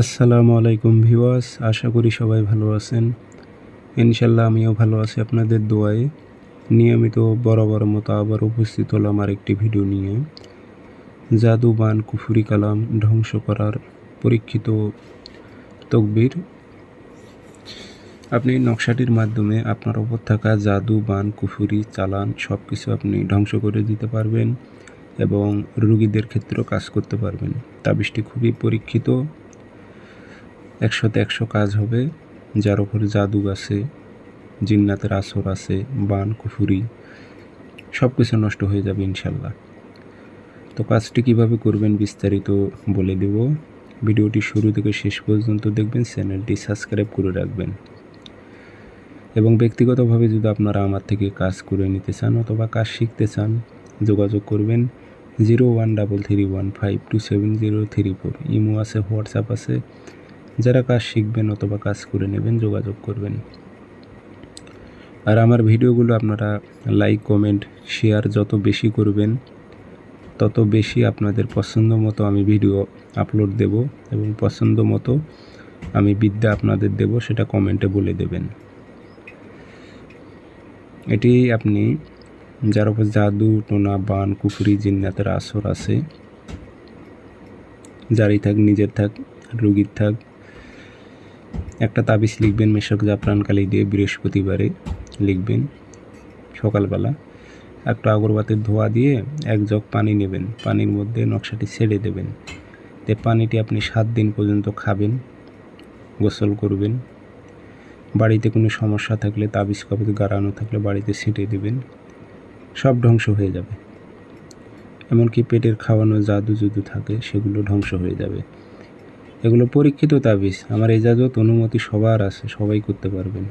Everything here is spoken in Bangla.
আসসালামু আলাইকুম ভিওয়াস আশা করি সবাই ভালো আছেন। ইনশাল্লাহ আমিও ভালো আছি আপনাদের দোয়ায়। নিয়মিত বরাবর মতো আবার উপস্থিত হলাম আরেকটি ভিডিও নিয়ে। জাদু, বান, কুফুরি, কালাম ধ্বংস করার পরীক্ষিত তকবির। আপনি নকশাটির মাধ্যমে আপনার ওপর থাকা জাদু, বান, কুফুরি, চালান সব কিছু আপনি ধ্বংস করে দিতে পারবেন এবং রুগীদের ক্ষেত্রেও কাজ করতে পারবেন। তাবিজটি খুবই পরীক্ষিত। একশোতে একশো কাজ হবে, যার ওপরে জাদু আছে, জিন্নাতের আসর আছে, বান, কুফুরি সব কিছু নষ্ট হয়ে যাবে ইনশাল্লাহ। তো কাজটি কীভাবে করবেন বিস্তারিত বলে দেব। ভিডিওটি শুরু থেকে শেষ পর্যন্ত দেখবেন, চ্যানেলটি সাবস্ক্রাইব করে রাখবেন। এবং ব্যক্তিগতভাবে যদি আপনারা আমার থেকে কাজ করে নিতে চান অথবা কাজ শিখতে চান, যোগাযোগ করবেন zero one double three one five two seven zero three four. Imo আছে, হোয়াটসঅ্যাপ আছে। যারা কাজ শিখবেন অথবা কাজ করে নেবেন, যোগাযোগ করবেন। আর আমার ভিডিওগুলো আপনারা লাইক কমেন্ট শেয়ার যত বেশি করবেন, তত বেশি আপনাদের পছন্দ মতো আমি ভিডিও আপলোড দেব এবং পছন্দ মতো আমি বিদ্যা আপনাদের দেব, সেটা কমেন্টে বলে দেবেন। এটি আপনি যার উপর জাদু, টোনা, বান, কুফুরি, জিন্নাতের আসর আছে, যারই থাক, নিজের থাক, রুগীর থাক একটা তাবিজ লিখবেন মেশক জাফরান কালি দিয়ে বৃহস্পতিবারে লিখবেন সকালবেলা। একটা আগরবাতির ধোয়া দিয়ে এক জগ পানি নেবেন। পানির মধ্যে নকশাটি ছেড়ে দেবেন। তে পানিটি আপনি সাত দিন পর্যন্ত খাবেন, গোসল করবেন। বাড়িতে কোনো সমস্যা থাকলে, তাবিজ কবিজ গাড়ানো থাকলে বাড়িতে ছিটে দেবেন। সব ধ্বংস হয়ে যাবে। এমনকি পেটের খাওয়ানো জাদু যদু থাকে, সেগুলো ধ্বংস হয়ে যাবে। এগুলো পরীক্ষিত তাবিজ। আমার এজাজত অনুমতি সবার আছে সবাই করতে পারবেন।